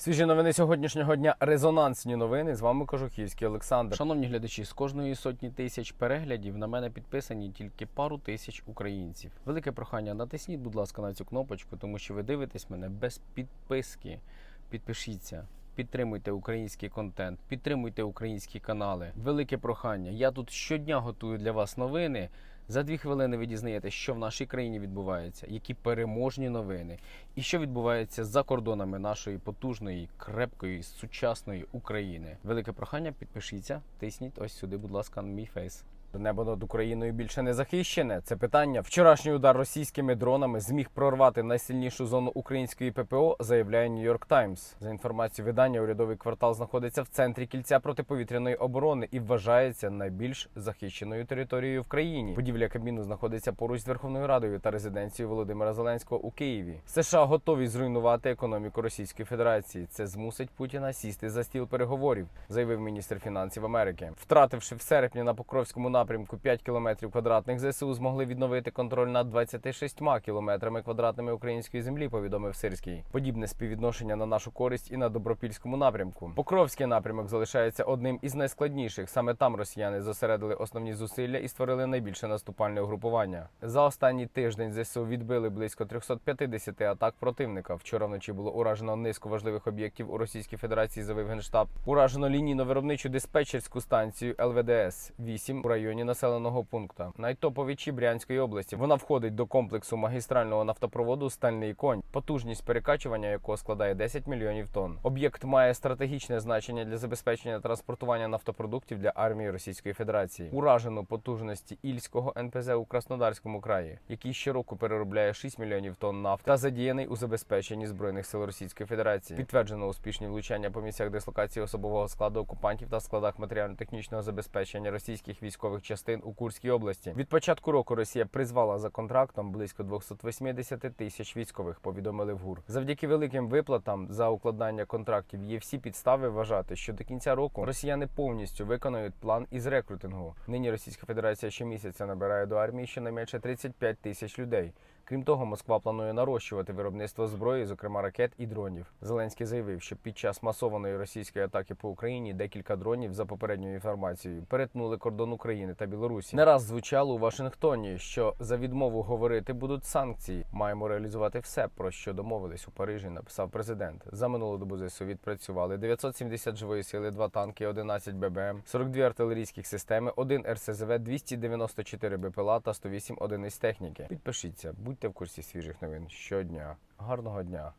Свіжі новини сьогоднішнього дня. Резонансні новини. З вами Кожухівський Олександр. Шановні глядачі, з кожної сотні тисяч переглядів на мене підписані тільки пару тисяч українців. Велике прохання, натисніть, будь ласка, на цю кнопочку, тому що ви дивитесь мене без підписки. Підпишіться. Підтримуйте український контент, підтримуйте українські канали. Велике прохання. Я тут щодня готую для вас новини. За дві хвилини ви дізнаєтесь, що в нашій країні відбувається, які переможні новини, і що відбувається за кордонами нашої потужної, крепкої, сучасної України. Велике прохання, підпишіться, тисніть ось сюди, будь ласка, на мій фейс. Небо над Україною більше не захищене. Це питання. Вчорашній удар російськими дронами зміг прорвати найсильнішу зону української ППО, заявляє Нью-Йорк Таймс. За інформацією видання, урядовий квартал знаходиться в центрі кільця протиповітряної оборони і вважається найбільш захищеною територією в країні. Будівля Кабміну знаходиться поруч з Верховною Радою та резиденцією Володимира Зеленського у Києві. США готові зруйнувати економіку Російської Федерації. Це змусить Путіна сісти за стіл переговорів, заявив міністр фінансів Америки. Втративши в серпні на Покровському напрямку 5 кілометрів квадратних, ЗСУ змогли відновити контроль над 26 кілометрами квадратними української землі. Повідомив Сирський. Подібне співвідношення на нашу користь і на добропільському напрямку. Покровський напрямок залишається одним із найскладніших. Саме там росіяни зосередили основні зусилля і створили найбільше наступальне угрупування. За останній тиждень ЗСУ відбили близько 350 атак противника. Вчора вночі було уражено низку важливих об'єктів у Російській Федерації. Завив генштаб. Уражено лінійно-виробничу диспетчерську станцію ЛВДС 8 у районі населеного пункту. Найтоповічі Брянської області. Вона входить до комплексу магістрального нафтопроводу Стальний конь, потужність перекачування якого складає 10 мільйонів тонн. Об'єкт має стратегічне значення для забезпечення транспортування нафтопродуктів для армії Російської Федерації. Уражено потужності Ільського НПЗ у Краснодарському краї, який щороку переробляє 6 мільйонів тонн нафти та задіяний у забезпеченні збройних сил Російської Федерації. Підтверджено успішні влучання по місцях дислокації особового складу окупантів та складах матеріально-технічного забезпечення російських військових частин у Курській області. Від початку року Росія призвала за контрактом близько 280 тисяч військових. Повідомили в ГУР. Завдяки великим виплатам за укладання контрактів є всі підстави вважати, що до кінця року росіяни повністю виконують план із рекрутингу. Нині Російська Федерація щомісяця набирає до армії щонайменше 35 тисяч людей. Крім того, Москва планує нарощувати виробництво зброї, зокрема ракет і дронів. Зеленський заявив, що під час масованої російської атаки по Україні декілька дронів, за попередньою інформацією, перетнули кордон України та Білорусі. Не раз звучало у Вашингтоні, що за відмову говорити будуть санкції. Маємо реалізувати все, про що домовились у Парижі. Написав президент. За минулу добу ЗСУ відпрацювали 970 живої сили, 2 танки, 11 ББМ, 42 артилерійських системи, 1 РСЗВ, 294 БПЛА та 108 одиниць техніки. Підпишіться, будьте в курсі свіжих новин щодня. Гарного дня!